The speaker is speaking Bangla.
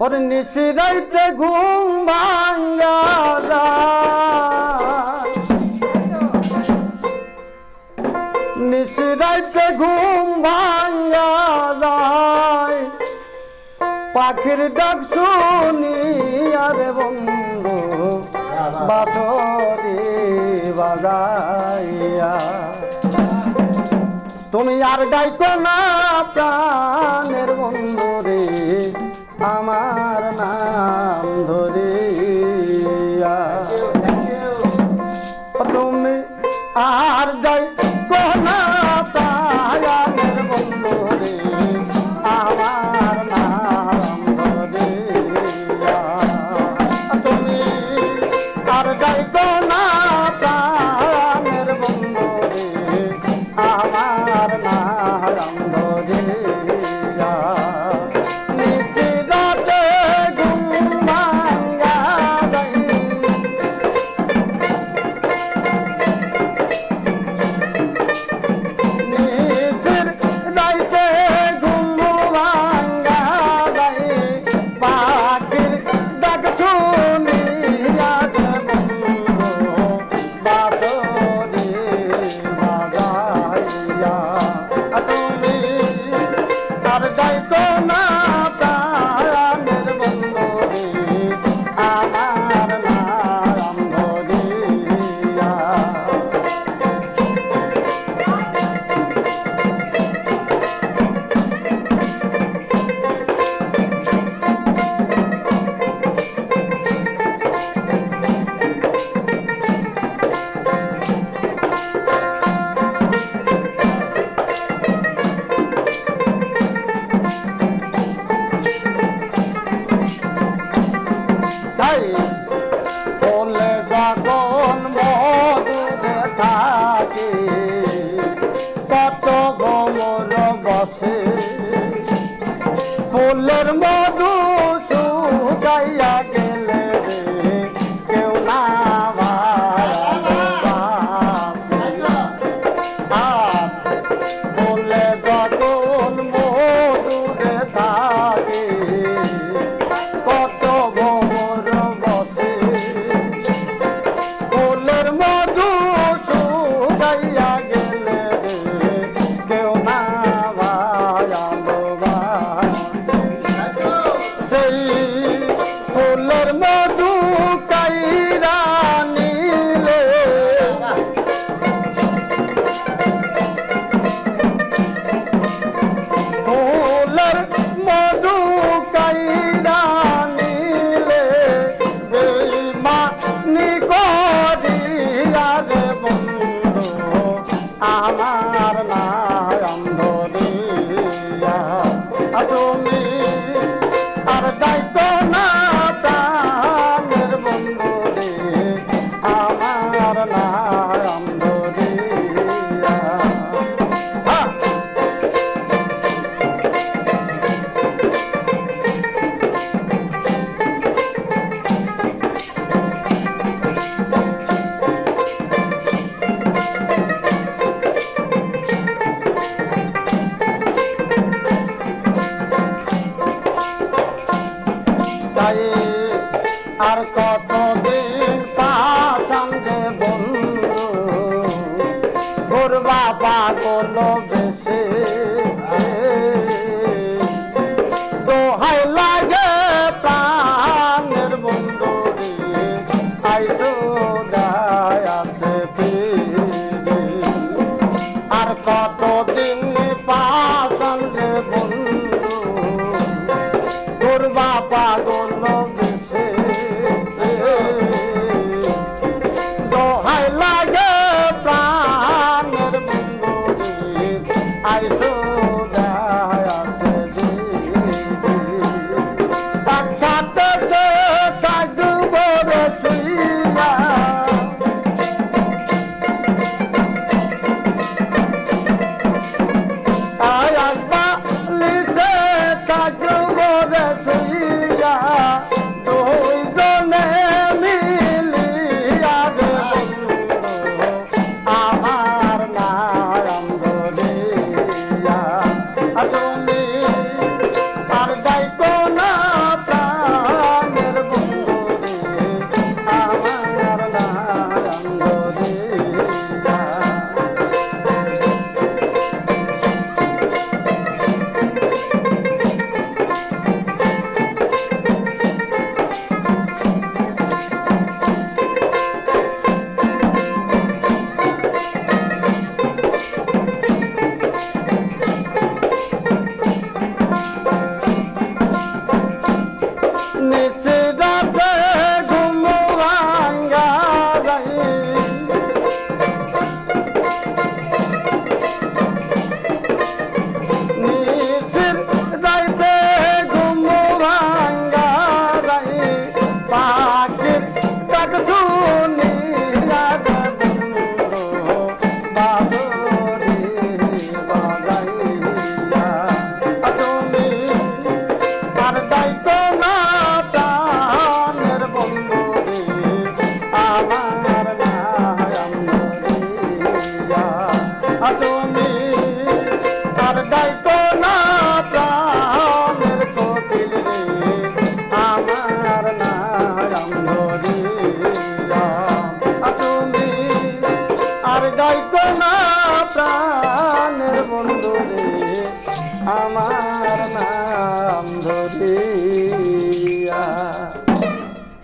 और নিশিরাইতে ঘুম ভাঙ্গারা নিশিরাইতে ঘুম ভাঙ্গারায় পাখির ডাক শুনি আরে বন্ধু বাসরে বাজাইয়া। তুমি আর ডাইকো না প্রাণের বন্ধু আমার নাম ধরিয়া। তুমি আর যাই let them all go. কতদিন পাতাম রে বন্ধু? ঘুরবা পাগল 大家